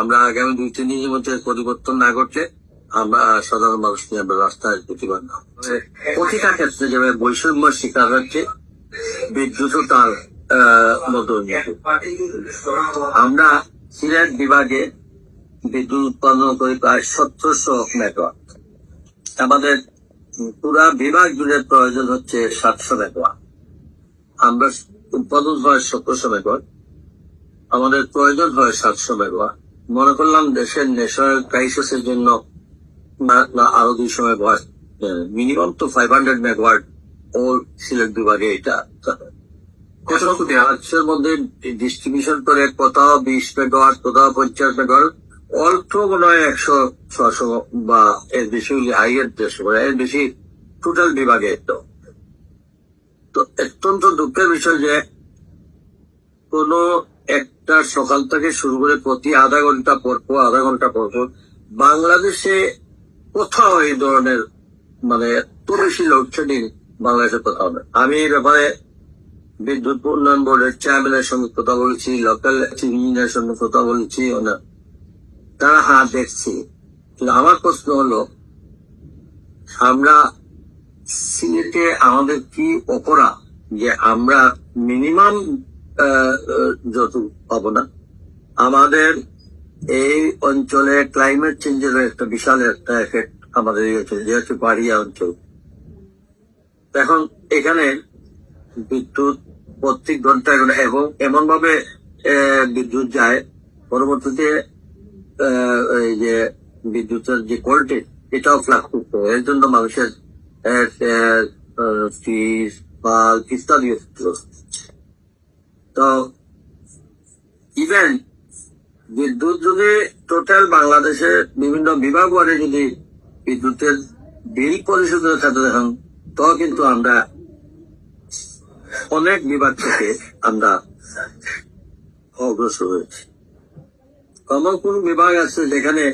আমরা আগামী দুই, তিন দিনের মধ্যে পরিবর্তন না ঘটলে আমরা সাধারণ মানুষ নিয়ে আমরা রাস্তায় প্রতিবাদ না প্রতিটা ক্ষেত্রে যেভাবে বৈষম্য শিকার হচ্ছে, বিদ্যুৎ তার মতো। আমরা সিলেট বিভাগে বিদ্যুৎ উৎপাদন করি প্রায় সতেরোশো মেগাওয়াট। আমাদের পুরা বিভাগ জুড়ে প্রয়োজন হচ্ছে সাতশো মেগাওয়াট। আমরা উৎপাদন হয় সতেরোশো মেগাওয়াট। আমাদের প্রয়োজন হয় সাতশো মেগাওয়াট। মনে করলাম দেশের ন্যাশনাল ক্রাইসিসের জন্য আরও দুইশো মেগাওয়াট মিনিমাম তো ফাইভ হান্ড্রেড মেগাওয়াট ও সিলেট বিভাগে এটা দেওয়ার মধ্যে ডিস্ট্রিবিউশন করে কোথাও বিশ মেগাওয়াট কোথাও পঞ্চাশ মেগাওয়াট অল্প মনে হয় একশো ছশো বা এর বেশি হাইয়ের দেড়শো বা এর বেশি টোটাল বিভাগে তো। তো অত্যন্ত দুঃখের বিষয় যে কোন একটা সকাল থেকে শুরু করে প্রতি আধা ঘণ্টা পর পর, আধা ঘণ্টা পর পর, বাংলাদেশে কোথাও এই ধরনের মানে এত বেশি লোডশেডিং বাংলাদেশে কোথাও নেই। আমি এই ব্যাপারে বিদ্যুৎ উন্নয়ন বোর্ডের চেয়ারম্যানের সঙ্গে কথা বলেছি লোকাল ইঞ্জিনিয়ারের সঙ্গে কথা বলেছি ওনা তারা হ্যাঁ দেখছি। আমার প্রশ্ন হলো, আমরা সিলেটে আমাদের কি অপরাধ যে আমরা মিনিমাম যত পাবো না। আমাদের এই অঞ্চলে ক্লাইমেট চেঞ্জের একটা বিশাল একটা এফেক্ট আমাদের যেহেতু পাহাড়িয়া অঞ্চল। এখন এখানে বিদ্যুৎ প্রত্যেক ঘন্টায় এবং এমন ভাবে বিদ্যুৎ যায়, পরবর্তীতে এই যে বিদ্যুতের যে কোয়ালিটি এটাও করে এর জন্য মানুষের ফিস বা ইত্যাদি। তো ইভেন বিদ্যুৎ যদি টোটাল বাংলাদেশের বিভিন্ন বিভাগ ওয়ারে যদি বিদ্যুতের বিল পরিশোধের ক্ষেত্রে দেখেন তো কিন্তু আমরা অনেক বিভাগ থেকে আমরা অগ্রসর হয়েছি। এমন কোন বিভাগ আছে যেখানে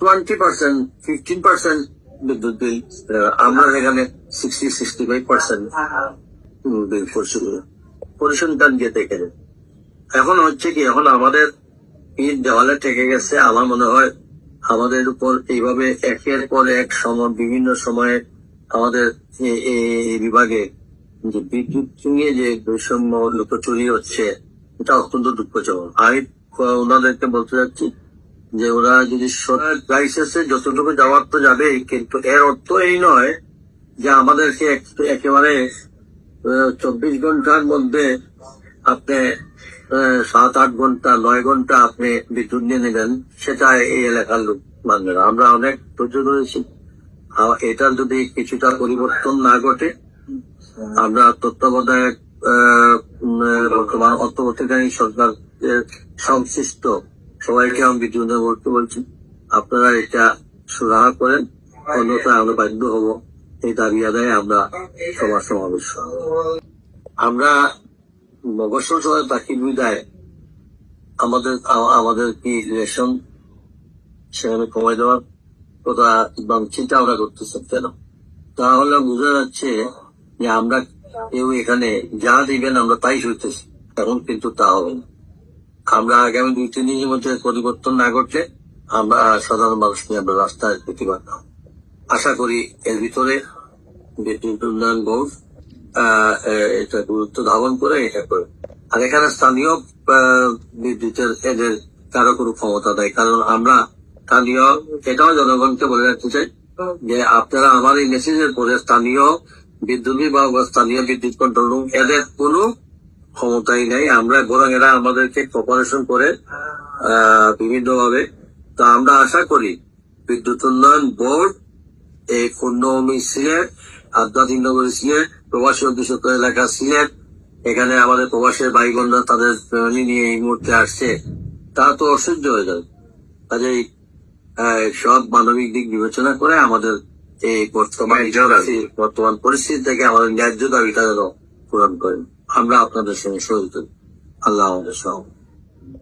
টোয়েন্টি পার্সেন্ট ফিফটিন পার্সেন্ট বিদ্যুৎ বিল আমরা এখানে sixty sixty five percent bill পরিশোধ পরিসংখ্যান গিয়ে দেখে নেন। এখন হচ্ছে কি, এখন আমাদের ইট দেওয়ালে ঠেকে গেছে আমার মনে হয় আমাদের উপর এইভাবে একের পর এক সময়, বিভিন্ন সময়ে আমাদের বিভাগে যে বিদ্যুৎ নিয়ে যে বৈষম্য লুকোচুরি হচ্ছে, এটা অত্যন্ত দুঃখজনক আমি ওনাদেরকে বলতে চাচ্ছি যে ওরা যদি ক্রাইসিসে যতটুকু যাওয়ার তো যাবেই, কিন্তু এর অর্থ এই নয় যে আমাদেরকে এক- একেবারে চব্বিশ ঘণ্টার মধ্যে আপনি সাত, আট ঘণ্টা, নয় ঘণ্টা আপনি বিদ্যুৎ নিয়ে নেবেন সেটা এই এলাকার লোক মানবে না আমরা অনেক ধৈর্য ধরেছি এটার যদি কিছুটা পরিবর্তন না ঘটে, আমরা তত্ত্বাবধায়ক বর্তমান অর্থবর্তীকারী সরকার সংশ্লিষ্ট সবাইকে আমি বিদ্যুৎ বলতে বলছি, আপনারা এটা সুরাহা করেন, অন্যথায় আমরা বাধ্য হব। এই দাবি আদায়ে আমরা সবার সমাবেশ আমরা মগসল সবাই পাখি বিদায় আমাদের আমাদের কি রেশন সেখানে কমাই দেওয়ার কথা চিন্তা আমরা করতেছি কেন তাহলে বোঝা যাচ্ছে যে আমরা কেউ এখানে যা দিবেন আমরা তাই শুনতেছি, এখন কিন্তু তা হবে না। আমরা আগামী দুই, তিন দিনের মধ্যে পরিবর্তন না ঘটলে আমরা সাধারণ মানুষ নিয়ে আমরা রাস্তায় প্রতিবাদ করব। আশা করি এর ভিতরে উন্নয়ন বোর্ড এটা গুরুত্ব ধারণ করে এটা করে। আর এখানে স্থানীয় বিদ্যুতের এদের কারও কোনো ক্ষমতা দেয় কারণ আমরা স্থানীয়, এটাও জনগণকে বলে রাখতে চাই যে আপনারা আমার এই মেসেজের পরে স্থানীয় বিদ্যুৎ বিভাগ বা স্থানীয় বিদ্যুৎ কন্ট্রোল রুম এদের কোনো ক্ষমতাই নেই। আমরা বরং এরা আমাদেরকে কপারেশন করে বিভিন্ন ভাবে তা আমরা আশা করি বিদ্যুৎ উন্নয়ন বোর্ড পূর্ণভূমি সিলেট আধ্যাত্মিক নগরী সিলেট প্রবাসী অধ্যুষিত এলাকা সিলেট। এখানে আমাদের প্রবাসের ভাই বোনরা তাদের ফ্যামিলি নিয়ে এই মুহূর্তে আসছে। তা তো অসহ্য হয়ে যাবে। কাজেই সব মানবিক দিক বিবেচনা করে আমাদের এই বর্তমান বর্তমান পরিস্থিতি থেকে আমাদের ন্যায্য দাবিটা যেন পূরণ করেন। আমরা আপনাদের সঙ্গে সহযোগিতা। আল্লাহ আমাদের সহ